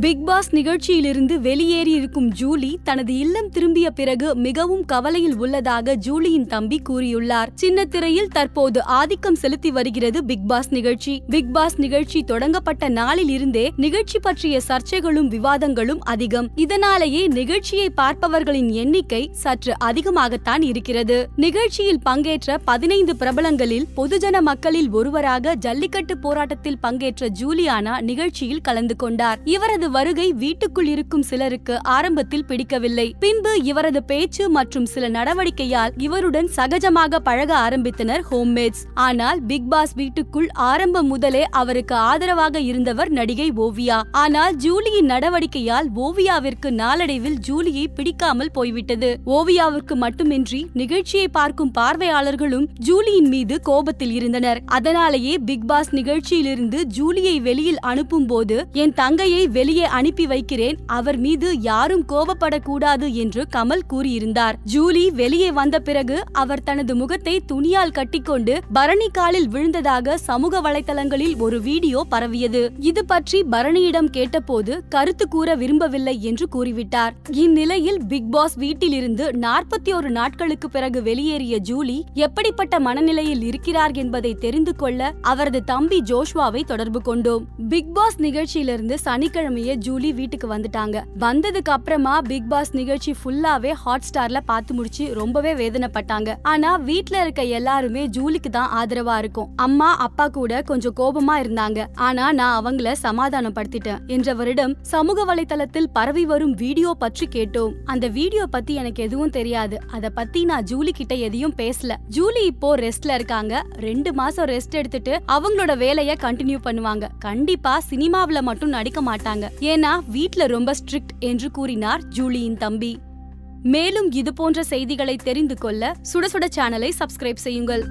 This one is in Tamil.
பிக் பாஸ் நிகழ்ச்சியிலிருந்து வெளியேறி இருக்கும் ஜூலி தனது இல்லம் திரும்பிய பிறகு மிகவும் கவலையில் உள்ளதாக ஜூலியின் தம்பி கூறியுள்ளார். சின்ன திரையில் தற்போது ஆதிக்கம் செலுத்தி வருகிறது பிக் பாஸ் நிகழ்ச்சி. பிக் பாஸ் நிகழ்ச்சி தொடங்கப்பட்ட நாளில் இருந்தே நிகழ்ச்சி பற்றிய சர்ச்சைகளும் விவாதங்களும் அதிகம். இதனாலேயே நிகழ்ச்சியை பார்ப்பவர்களின் எண்ணிக்கை சற்று அதிகமாகத்தான் இருக்கிறது. நிகழ்ச்சியில் பங்கேற்ற பதினைந்து பிரபலங்களில் பொதுஜன மக்களில் ஒருவராக ஜல்லிக்கட்டு போராட்டத்தில் பங்கேற்ற ஜூலியானா நிகழ்ச்சியில் கலந்து கொண்டார். இவரது வருகை வீட்டுக்குள் இருக்கும் சிலருக்கு ஆரம்பத்தில் பிடிக்கவில்லை. பின்பு இவரது பேச்சு மற்றும் சில நடவடிக்கையால் இவருடன் சகஜமாக பழக ஆரம்பித்தனர் ஹோம்மேட்ஸ். ஆனால் பிக் பாஸ் வீட்டுக்குள் ஆரம்பம் முதலே அவருக்கு ஆதரவாக இருந்தவர் நடிகை ஓவியா. ஆனால் ஜூலியின் நடவடிக்கையால் ஓவியாவிற்கு நாளடைவில் ஜூலியை பிடிக்காமல் போய்விட்டது. ஓவியாவிற்கு மட்டுமின்றி நிகழ்ச்சியை பார்க்கும் பார்வையாளர்களும் ஜூலியின் மீது கோபத்தில் இருந்தனர். அதனாலேயே பிக் பாஸ் நிகழ்ச்சியிலிருந்து ஜூலியை வெளியில் அனுப்பும் போது என் தங்கையை வெளியே வெளியே அனுப்பி வைக்கிறேன். அவர் மீது யாரும் கோபப்படக்கூடாது என்று கமல் கூறியிருந்தார். ஜூலி வெளியே வந்த பிறகு அவர் தனது முகத்தை துணியால் கட்டிக்கொண்டு பரணி காலில் விழுந்ததாக சமூக வலைதளங்களில் ஒரு வீடியோ பரவியது. இது பற்றி பரணியிடம் கேட்டபோது கருத்து கூற விரும்பவில்லை என்று கூறிவிட்டார். இந்நிலையில் பிக் பாஸ் வீட்டிலிருந்து நாற்பத்தி ஒரு நாட்களுக்கு பிறகு வெளியேறிய ஜூலி எப்படிப்பட்ட மனநிலையில் இருக்கிறார் என்பதை தெரிந்து கொள்ள அவரது தம்பி ஜோஷ்வாவை தொடர்பு கொண்டோம். பிக் பாஸ் நிகழ்ச்சியிலிருந்து சனிக்கிழமை சனிக்கிழமையே ஜூலி வீட்டுக்கு வந்துட்டாங்க. வந்ததுக்கு அப்புறமா பிக் பாஸ் நிகழ்ச்சி ஃபுல்லாவே ஹாட் ஸ்டார்ல பார்த்து முடிச்சு ரொம்பவே வேதனைப்பட்டாங்க. ஆனா வீட்ல இருக்க எல்லாருமே ஜூலிக்கு தான் ஆதரவா இருக்கும். அம்மா அப்பா கூட கொஞ்சம் கோபமா இருந்தாங்க. ஆனா நான் அவங்கள சமாதானப்படுத்திட்டேன் என்ற வருடம் சமூக வலைதளத்தில் பரவி வரும் வீடியோ பற்றி கேட்டோம். அந்த வீடியோ பத்தி எனக்கு எதுவும் தெரியாது. அத பத்தி நான் ஜூலி கிட்ட எதையும் பேசல. ஜூலி இப்போ ரெஸ்ட்ல இருக்காங்க. ரெண்டு மாசம் ரெஸ்ட் எடுத்துட்டு அவங்களோட வேலைய கண்டினியூ பண்ணுவாங்க. கண்டிப்பா சினிமாவுல மட்டும் நடிக்க மாட்டாங்க. ஏன்னா வீட்ல ரொம்ப ஸ்ட்ரிக்ட் என்று கூறினார் ஜூலியின் தம்பி. மேலும் இது போன்ற செய்திகளை தெரிந்து கொள்ள சுட சுட சேனலை சப்ஸ்கிரைப் செய்யுங்கள்.